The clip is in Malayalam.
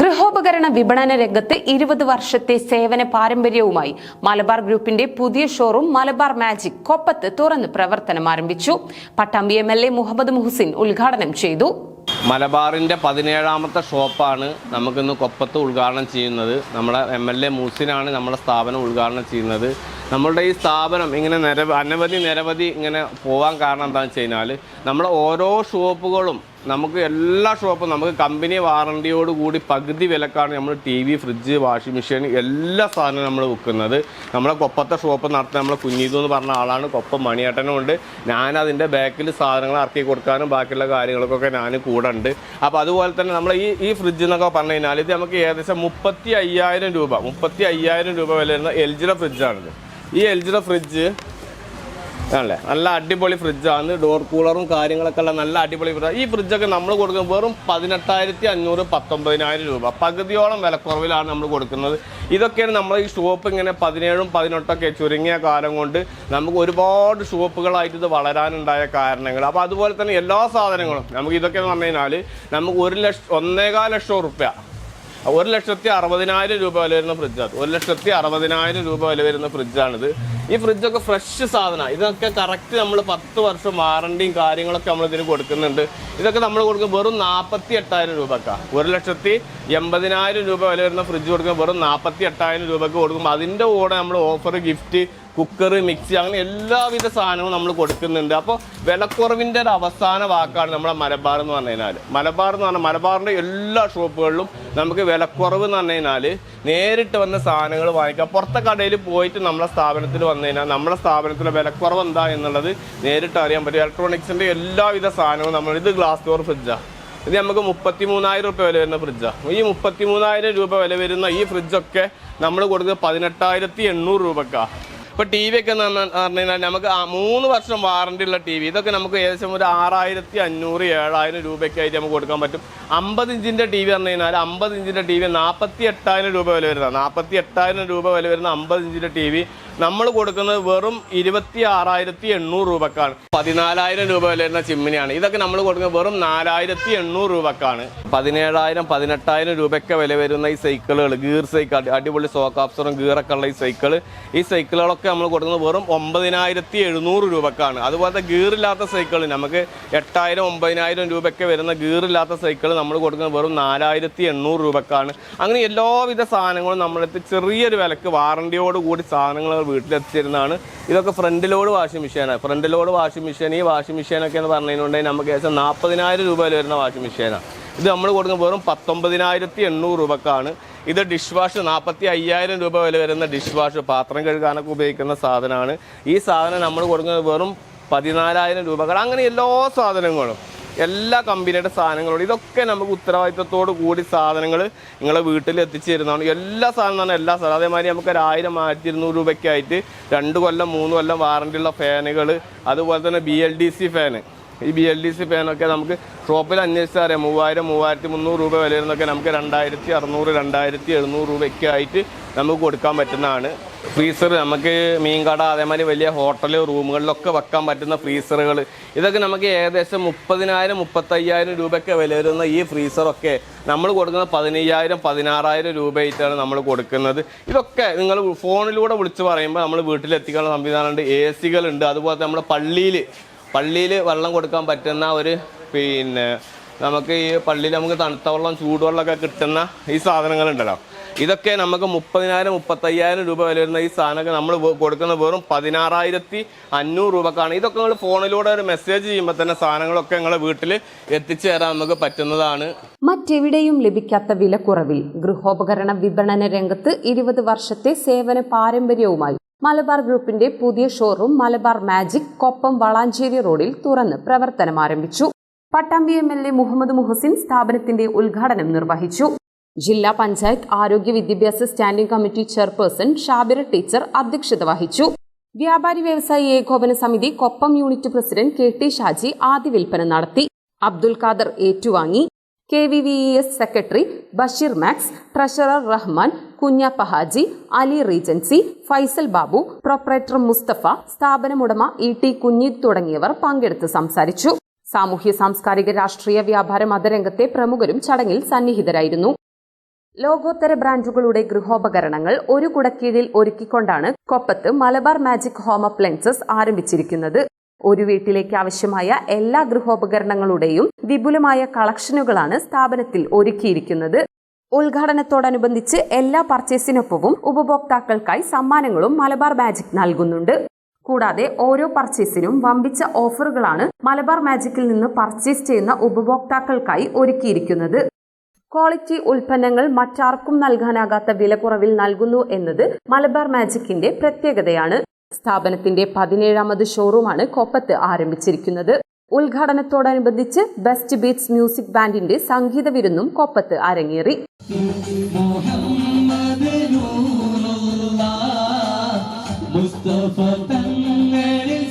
ഗൃഹോപകരണ വിപണന രംഗത്ത് ഇരുപത് വർഷത്തെ സേവന പാരമ്പര്യവുമായി മലബാർ ഗ്രൂപ്പിന്റെ പുതിയ ഷോറൂം മലബാർ മാജിക് കൊപ്പത്ത് തുറന്ന് പ്രവർത്തനം ആരംഭിച്ചു. Pattambi M L A Muhammad Muhsin ഉദ്ഘാടനം ചെയ്തു. മലബാറിന്റെ പതിനേഴാമത്തെ ഷോപ്പാണ് നമുക്കിന്ന് കൊപ്പത്ത് ഉദ്ഘാടനം ചെയ്യുന്നത്. നമ്മുടെ എം എൽ എ മൂസിനാണ് നമ്മുടെ സ്ഥാപനം ഉദ്ഘാടനം ചെയ്യുന്നത്. നമ്മളുടെ ഈ സ്ഥാപനം ഇങ്ങനെ നിരവധി അനവധി നിരവധി ഇങ്ങനെ പോകാൻ കാരണം എന്താണെന്ന് വെച്ച് കഴിഞ്ഞാൽ നമ്മുടെ ഓരോ ഷോപ്പുകളും നമുക്ക് എല്ലാ ഷോപ്പും നമുക്ക് കമ്പനി വാറണ്ടിയോട് കൂടി പകുതി വിലക്കാണ് നമ്മൾ T V fridge washing machine എല്ലാ സാധനവും നമ്മൾ വിൽക്കുന്നത്. നമ്മളെ കൊപ്പത്തെ ഷോപ്പ് നടത്തുന്ന നമ്മളെ കുഞ്ഞീതു എന്ന് പറഞ്ഞ ആളാണ്. കൊപ്പം മണിയേട്ടനും ഉണ്ട്. ഞാൻ ബാക്കിൽ സാധനങ്ങൾ ഇറക്കി കൊടുക്കാനും ബാക്കിയുള്ള കാര്യങ്ങൾക്കൊക്കെ ഞാൻ കൂടെ ഉണ്ട്. അപ്പോൾ അതുപോലെ തന്നെ നമ്മൾ ഈ ഈ ഫ്രിഡ്ജ് എന്നൊക്കെ പറഞ്ഞു കഴിഞ്ഞാൽ ഇത് നമുക്ക് ഏകദേശം മുപ്പത്തി അയ്യായിരം രൂപ മുപ്പത്തി അയ്യായിരം രൂപ വില വരുന്ന എൽ ജിയുടെ ഫ്രിഡ്ജാണിത്. ഈ എൽ ജിയുടെ ഫ്രിഡ്ജ് ആണല്ലേ? നല്ല അടിപൊളി ഫ്രിഡ്ജാണ്. ഡോർ കൂളറും കാര്യങ്ങളൊക്കെ ഉള്ള നല്ല അടിപൊളി ഫ്രിഡ്ജ് ഈ ഫ്രിഡ്ജൊക്കെ നമ്മൾ കൊടുക്കുന്നത് വെറും പതിനെട്ടായിരത്തി അഞ്ഞൂറ് പത്തൊമ്പതിനായിരം രൂപ. പകുതിയോളം വിലക്കുറവിലാണ് നമ്മൾ കൊടുക്കുന്നത്. ഇതൊക്കെയാണ് നമ്മൾ ഈ ഷോപ്പ് ഇങ്ങനെ പതിനേഴും പതിനെട്ടൊക്കെ ചുരുങ്ങിയ കാലം കൊണ്ട് നമുക്ക് ഒരുപാട് ഷോപ്പുകളായിട്ട് ഇത് വളരാനുണ്ടായ കാരണങ്ങൾ അപ്പോൾ അതുപോലെ തന്നെ എല്ലാ സാധനങ്ങളും നമുക്ക് ഇതൊക്കെ എന്ന് പറഞ്ഞു കഴിഞ്ഞാൽ നമുക്ക് ഒരു ലക്ഷം ഒന്നേകാൽ ലക്ഷം റുപ്യ ഒരു ലക്ഷത്തി അറുപതിനായിരം രൂപ വില വരുന്ന ഫ്രിഡ്ജാണ് ഒരു ലക്ഷത്തി അറുപതിനായിരം രൂപ വില വരുന്ന ഫ്രിഡ്ജാണിത് ഈ ഫ്രിഡ്ജൊക്കെ ഫ്രഷ് സാധനമാണ് ഇതൊക്കെ കറക്റ്റ് നമ്മൾ പത്ത് വർഷം വാറണ്ടിയും കാര്യങ്ങളൊക്കെ നമ്മൾ ഇതിന് കൊടുക്കുന്നുണ്ട്. ഇതൊക്കെ നമ്മൾ കൊടുക്കുന്ന വെറും നാൽപ്പത്തി എട്ടായിരം രൂപക്കാണ് ഒരു ലക്ഷത്തി എൺപതിനായിരം രൂപ വില വരുന്ന ഫ്രിഡ്ജ് കൊടുക്കുമ്പോൾ വെറും നാൽപ്പത്തി എട്ടായിരം രൂപക്ക് കൊടുക്കുമ്പോൾ അതിന്റെ കൂടെ നമ്മൾ ഓഫർ ഗിഫ്റ്റ് കുക്കർ മിക്സി അങ്ങനെ എല്ലാവിധ സാധനവും നമ്മൾ കൊടുക്കുന്നുണ്ട്. അപ്പോൾ വിലക്കുറവിന്റെ ഒരു അവസാന വാക്കാണ് നമ്മളെ മലബാർ എന്ന് പറഞ്ഞു കഴിഞ്ഞാൽ മലബാർ എന്ന് പറഞ്ഞാൽ മലബാറിന്റെ എല്ലാ ഷോപ്പുകളിലും നമുക്ക് വിലക്കുറവ് എന്ന് പറഞ്ഞു കഴിഞ്ഞാൽ നേരിട്ട് വന്ന് സാധനങ്ങൾ വാങ്ങിക്കുക പുറത്തെ കടയിൽ പോയിട്ട് നമ്മളെ സ്ഥാപനത്തിൽ വന്നു കഴിഞ്ഞാൽ നമ്മുടെ സ്ഥാപനത്തിലെ വിലക്കുറവ് എന്താ എന്നുള്ളത് നേരിട്ട് അറിയാൻ പറ്റും. ഇലക്ട്രോണിക്സിന്റെ എല്ലാവിധ സാധനവും നമ്മൾ ഇത് ഗ്ലാസ് ഡോർ ഫ്രിഡ്ജാണ് ഇത് നമുക്ക് മുപ്പത്തി മൂന്നായിരം രൂപ വില വരുന്ന ഫ്രിഡ്ജാണ് ഈ മുപ്പത്തി മൂന്നായിരം രൂപ വില വരുന്ന ഈ ഫ്രിഡ്ജൊക്കെ നമ്മൾ കൊടുക്കുന്നത് പതിനെട്ടായിരത്തി എണ്ണൂറ് രൂപക്കാണ് ഇപ്പോൾ ടി വി ഒക്കെ പറഞ്ഞാൽ നമുക്ക് മൂന്ന് വർഷം വാറണ്ടി ഉള്ള ടി വി ഇതൊക്കെ നമുക്ക് ഏകദേശം ഒരു ആറായിരത്തി അഞ്ഞൂറ് ഏഴായിരം രൂപയ്ക്കായിട്ട് നമുക്ക് കൊടുക്കാൻ പറ്റും. അമ്പത് ഇഞ്ചിന്റെ ടി വി പറഞ്ഞു കഴിഞ്ഞാൽ അമ്പത് ഇഞ്ചിന്റെ ടി വി നാൽപ്പത്തി എട്ടായിരം രൂപ വില വരുന്ന നാൽപ്പത്തി എട്ടായിരം രൂപ വില വരുന്ന അമ്പത് ഇഞ്ചിന്റെ ടി വി നമ്മൾ കൊടുക്കുന്നത് വെറും ഇരുപത്തി ആറായിരത്തി എണ്ണൂറ് രൂപക്കാണ്. പതിനാലായിരം രൂപ വില വരുന്ന ചിമ്മിനിയാണ്. ഇതൊക്കെ നമ്മൾ കൊടുക്കുന്നത് വെറും നാലായിരത്തി എണ്ണൂറ് രൂപക്കാണ്. പതിനേഴായിരം പതിനെട്ടായിരം രൂപയ്ക്ക് വില വരുന്ന ഈ സൈക്കിളുകൾ ഗീർ സൈക്കിൾ അടിപൊളി സോക്കാപ്സറും ഗീറൊക്കെ ഉള്ള ഈ സൈക്കിൾ ഈ സൈക്കിളുകളൊക്കെ നമ്മൾ കൊടുക്കുന്നത് വെറും ഒമ്പതിനായിരത്തി എഴുന്നൂറ് രൂപക്കാണ്. അതുപോലത്തെ ഗീറില്ലാത്ത സൈക്കിൾ നമുക്ക് എട്ടായിരം ഒമ്പതിനായിരം രൂപയ്ക്ക് വരുന്ന ഗീറില്ലാത്ത സൈക്കിൾ നമ്മൾ കൊടുക്കുന്നത് വെറും നാലായിരത്തി എണ്ണൂറ് രൂപക്കാണ്. അങ്ങനെ എല്ലാവിധ സാധനങ്ങളും നമ്മളെടുത്ത് ചെറിയൊരു വിലക്ക് വാറണ്ടിയോട് കൂടി സാധനങ്ങൾ വീട്ടിലെത്തിച്ചിരുന്നതാണ്. ഇതൊക്കെ ഫ്രണ്ട് ലോഡ് വാഷിംഗ് മെഷീനാണ് ഫ്രണ്ട് ലോഡ് വാഷിംഗ് മെഷീൻ ഈ വാഷിംഗ് മെഷീനൊക്കെ എന്ന് പറഞ്ഞതിനുണ്ടെങ്കിൽ നമുക്ക് ഏകദേശം നാൽപ്പതിനായിരം രൂപയിൽ വരുന്ന വാഷിംഗ് മെഷീനാണ് ഇത് നമ്മൾ കൊടുക്കുന്ന വെറും പത്തൊമ്പതിനായിരത്തി എണ്ണൂറ് രൂപക്കാണ്. ഇത് ഡിഷ് വാഷ് നാൽപ്പത്തി അയ്യായിരം രൂപ വില വരുന്ന ഡിഷ് വാഷ് പാത്രം കഴുകാനൊക്കെ ഉപയോഗിക്കുന്ന സാധനമാണ്. ഈ സാധനം നമ്മൾ കൊടുക്കുന്നത് വെറും പതിനാലായിരം രൂപകൾ അങ്ങനെ എല്ലാ സാധനങ്ങളും എല്ലാ കമ്പനിയുടെ സാധനങ്ങളും ഇതൊക്കെ നമുക്ക് ഉത്തരവാദിത്വത്തോട് കൂടി സാധനങ്ങൾ നിങ്ങളെ വീട്ടിൽ എത്തിച്ചു തരുന്നതാണ് എല്ലാ സാധനം തന്നെ എല്ലാ സാധനം അതേമാതിരി നമുക്ക് ഒരു ആയിരം ആയിരത്തി ഇരുന്നൂറ് രൂപയ്ക്കായിട്ട് രണ്ട് കൊല്ലം മൂന്ന് കൊല്ലം വാറണ്ടിയുള്ള ഫാനുകൾ അതുപോലെ തന്നെ B L D C fan ഈ ബി എൽ ഡി സി ഫാനൊക്കെ നമുക്ക് ഷോപ്പിൽ അന്വേഷിച്ചാൽ അറിയാം. മൂവായിരം മൂവായിരത്തി മുന്നൂറ് രൂപ വില വരുന്നൊക്കെ നമുക്ക് രണ്ടായിരത്തി അറുന്നൂറ് രണ്ടായിരത്തി എഴുന്നൂറ് രൂപയ്ക്ക് ആയിട്ട് നമുക്ക് കൊടുക്കാൻ പറ്റുന്നതാണ്. ഫ്രീസർ നമുക്ക് മീൻകട അതേമാതിരി വലിയ ഹോട്ടൽ റൂമുകളിലൊക്കെ വെക്കാൻ പറ്റുന്ന ഫ്രീസറുകൾ ഇതൊക്കെ നമുക്ക് ഏകദേശം മുപ്പതിനായിരം മുപ്പത്തയ്യായിരം രൂപയൊക്കെ വില വരുന്ന ഈ ഫ്രീസറൊക്കെ നമ്മൾ കൊടുക്കുന്ന പതിനയ്യായിരം പതിനാറായിരം രൂപയായിട്ടാണ് നമ്മൾ കൊടുക്കുന്നത്. ഇതൊക്കെ നിങ്ങൾ ഫോണിലൂടെ വിളിച്ച് പറയുമ്പോൾ നമ്മൾ വീട്ടിലെത്തിക്കാനുള്ള സംവിധാനമുണ്ട് എ സികളുണ്ട് അതുപോലെ നമ്മുടെ പള്ളിയിൽ പള്ളിയിൽ വെള്ളം കൊടുക്കാൻ പറ്റുന്ന ഒരു പിന്നെ നമുക്ക് ഈ പള്ളിയിൽ നമുക്ക് തണുത്ത വെള്ളം ചൂടുവെള്ളമൊക്കെ കിട്ടുന്ന ഈ സാധനങ്ങളുണ്ടല്ലോ. ഇതൊക്കെ നമുക്ക് മുപ്പതിനായിരം മുപ്പത്തയ്യായിരം രൂപ വില വരുന്ന ഈ സാധനമൊക്കെ നമ്മൾ കൊടുക്കുന്ന വെറും പതിനാറായിരത്തി അഞ്ഞൂറ് രൂപക്കാണ്. ഇതൊക്കെ നിങ്ങൾ ഫോണിലൂടെ ഒരു മെസ്സേജ് ചെയ്യുമ്പോൾ തന്നെ സാധനങ്ങളൊക്കെ നിങ്ങളെ വീട്ടിൽ എത്തിച്ചു തരാൻ നമുക്ക് പറ്റുന്നതാണ്. മറ്റെവിടെയും ലഭിക്കാത്ത വിലക്കുറവിൽ ഗൃഹോപകരണ വിപണന രംഗത്ത് ഇരുപത് വർഷത്തെ സേവന പാരമ്പര്യവുമായി മലബാർ ഗ്രൂപ്പിന്റെ പുതിയ ഷോറൂം മലബാർ മാജിക് കൊപ്പം വളാഞ്ചേരി റോഡിൽ തുറന്ന് പ്രവർത്തനം ആരംഭിച്ചു. Pattambi M L A Muhammad Muhsin സ്ഥാപനത്തിന്റെ ഉദ്ഘാടനം നിർവഹിച്ചു. ജില്ലാ പഞ്ചായത്ത് ആരോഗ്യ വിദ്യാഭ്യാസ standing committee chairperson Shabira teacher അധ്യക്ഷത വഹിച്ചു. വ്യാപാരി വ്യവസായി ഏകോപന സമിതി Koppam unit president K T Shaji ആദ്യ വിൽപ്പന നടത്തി. അബ്ദുൽ ഖാദർ ഏറ്റുവാങ്ങി. K V V E S secretary Basheer Max treasurer Rahman Kunhappa Haji Ali Regency Faisal Babu proprietor Mustafa സ്ഥാപനമുടമ E T Kunheed തുടങ്ങിയവർ പങ്കെടുത്ത് സംസാരിച്ചു. സാമൂഹ്യ സാംസ്കാരിക രാഷ്ട്രീയ വ്യാപാര മതരംഗത്തെ പ്രമുഖരും ചടങ്ങിൽ സന്നിഹിതരായിരുന്നു. ലോകോത്തര ബ്രാൻഡുകളുടെ ഗൃഹോപകരണങ്ങൾ ഒരു കുടക്കീഴിൽ ഒരുക്കിക്കൊണ്ടാണ് കൊപ്പത്ത് മലബാർ മാജിക് ഹോം അപ്ലയൻസസ് ആരംഭിച്ചിരിക്കുന്നത്. ഒരു വീട്ടിലേക്ക് ആവശ്യമായ എല്ലാ ഗൃഹോപകരണങ്ങളുടെയും വിപുലമായ കളക്ഷനുകളാണ് സ്ഥാപനത്തിൽ ഒരുക്കിയിരിക്കുന്നത്. ഉദ്ഘാടനത്തോടനുബന്ധിച്ച് എല്ലാ പർച്ചേസിനൊപ്പവും ഉപഭോക്താക്കൾക്കായി സമ്മാനങ്ങളും മലബാർ മാജിക് നൽകുന്നുണ്ട്. കൂടാതെ ഓരോ പർച്ചേസിനും വമ്പിച്ച ഓഫറുകളാണ് മലബാർ മാജിക്കിൽ നിന്ന് പർച്ചേസ് ചെയ്യുന്ന ഉപഭോക്താക്കൾക്കായി ഒരുക്കിയിരിക്കുന്നത്. ക്വാളിറ്റി ഉൽപ്പന്നങ്ങൾ മറ്റാർക്കും നൽകാനാകാത്ത വിലക്കുറവിൽ നൽകുന്നു എന്നത് മലബാർ മാജിക്കിന്റെ പ്രത്യേകതയാണ്. സ്ഥാപനത്തിന്റെ പതിനേഴാമത് ഷോറൂമാണ് കൊപ്പത്ത് ആരംഭിച്ചിരിക്കുന്നത്. ഉദ്ഘാടനത്തോടനുബന്ധിച്ച് ബെസ്റ്റ് ബീറ്റ്സ് മ്യൂസിക് ബാൻഡിന്റെ സംഗീത വിരുന്നും കൊപ്പത്ത് അരങ്ങേറി. മുസ്തഫ തങ്ങളിൽ